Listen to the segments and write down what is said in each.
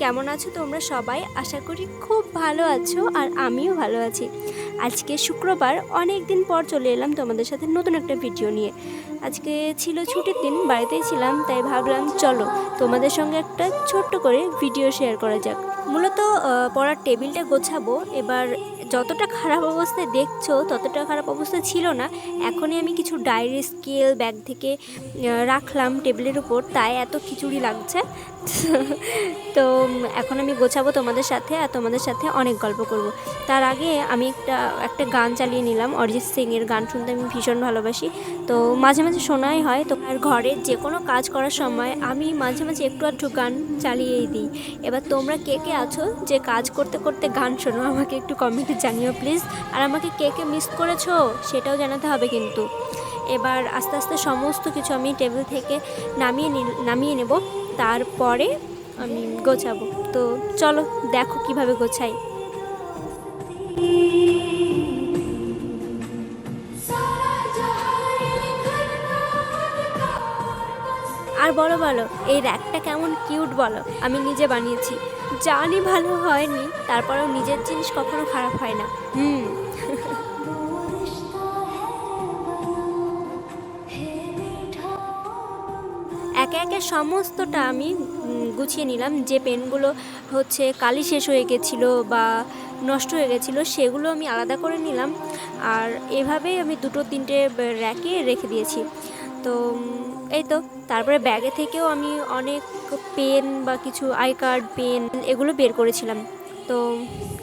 কেমন আছো তোমরা সবাই? আশা করি খুব ভালো আছো আর আমিও ভালো আছি। আজকে শুক্রবার, অনেক দিন পর চলে এলাম তোমাদের সাথে নতুন একটা ভিডিও নিয়ে। আজকে ছিল ছুটির দিন, বাড়িতেই ছিলাম, তাই ভাবলাম চলো তোমাদের সঙ্গে একটা ছোট্ট করে ভিডিও শেয়ার করা যাক। মূলত পড়ার টেবিলটা গোছাবো, এবার যতটা খারাপ অবস্থায় দেখছ, ততটা খারাপ অবস্থা ছিল না। এখনই আমি কিছু ডায়েরি স্কেল ব্যাগ থেকে রাখলাম টেবিলের উপর, তাই এত খিচুড়ি লাগছে। তো, এখন আমি গোছাবো তোমাদের সাথে আর তোমাদের সাথে অনেক গল্প করব। তার আগে আমি একটা একটা গান চালিয়ে নিলাম, অরিজিৎ সিংয়ের গান শুনতে আমি ভীষণ ভালোবাসি। তো মাঝে মাঝে শোনাই হয়, তো আর ঘরে যে কোনো কাজ করার সময় আমি মাঝে মাঝে একটু আধটু গান চালিয়েই দিই। এবার তোমরা কে কে আছো যে কাজ করতে করতে গান শোনো, আমাকে একটু কমেন্টে জানিও প্লিজ। আর আমাকে কে কে মিস করেছ সেটাও জানাতে হবে কিন্তু। এবার আস্তে আস্তে সমস্ত কিছু আমি টেবিল থেকে নামিয়ে নামিয়ে নেব। তারপরে আমি গোছাবো। তো চলো, দেখো কীভাবে গোছাই। আর বলো বলো, এই র্যাকটা কেমন কিউট বলো। আমি নিজে বানিয়েছি। জানি ভালো হয়নি তারপরেও নিজের জিনিস কখনো খারাপ হয় না। হুম। একে একে সমস্তটা আমি গুছিয়ে নিলাম। যে পেনগুলো হচ্ছে কালি শেষ হয়ে গেছিল বা নষ্ট হয়ে গেছিল সেগুলো আমি আলাদা করে নিলাম। আর এভাবেই আমি দুটো তিনটে র্যাকে রেখে দিয়েছি। তো, এই তো, তারপরে ব্যাগে থেকেও আমি অনেক পেন বা কিছু আই কার্ড, পেন এগুলো বের করেছিলাম। তো,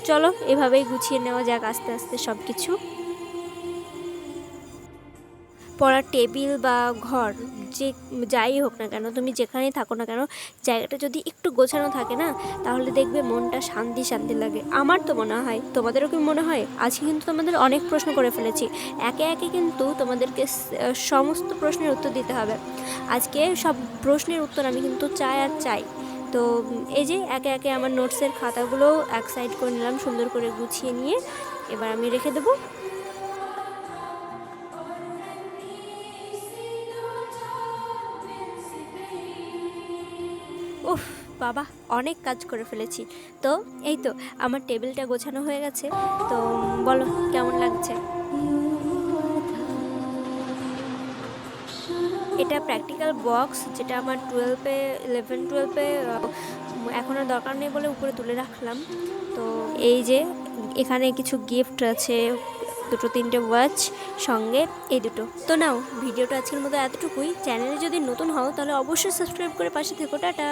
চলো, এভাবেই গুছিয়ে নেওয়া যাক আস্তে আস্তে সব কিছু পড়ার টেবিল বা ঘর, যে যাই হোক না কেন, তুমি যেখানেই থাকো না কেন, জায়গাটা যদি একটু গোছানো থাকে না, তাহলে দেখবে মনটা শান্তি শান্তি লাগে। আমার তো মনে হয়, তোমাদেরও কি মনে হয়? আজকে কিন্তু তোমাদের অনেক প্রশ্ন করে ফেলেছি। একে একে কিন্তু তোমাদেরকে সমস্ত প্রশ্নের উত্তর দিতে হবে। আজকে সব প্রশ্নের উত্তর আমি কিন্তু চাই আর চাই। তো এই যে একে একে আমার নোটসের খাতাগুলো এক সাইড করে নিলাম, সুন্দর করে গুছিয়ে নিয়ে, এবার আমি রেখে দেবো। উফ, বাবা, অনেক কাজ করে ফেলেছি। তো, এই তো, আমার টেবিলটা গোছানো হয়ে গেছে। তো, বলো, কেমন লাগছে? এটা প্র্যাকটিক্যাল বক্স যেটা আমার টুয়েলভে ইলেভেন টুয়েলভে এখন আর দরকার নেই বলে উপরে তুলে রাখলাম। তো, এই যে, এখানে কিছু গিফট আছে। দুটো, তিনটে ওয়াচ সঙ্গে এই দুটো। তো নাও, ভিডিওটা আজকের মতো এতটুকুই। চ্যানেলে যদি নতুন হও, তাহলে অবশ্যই সাবস্ক্রাইব করে পাশে থেকো। টাটা!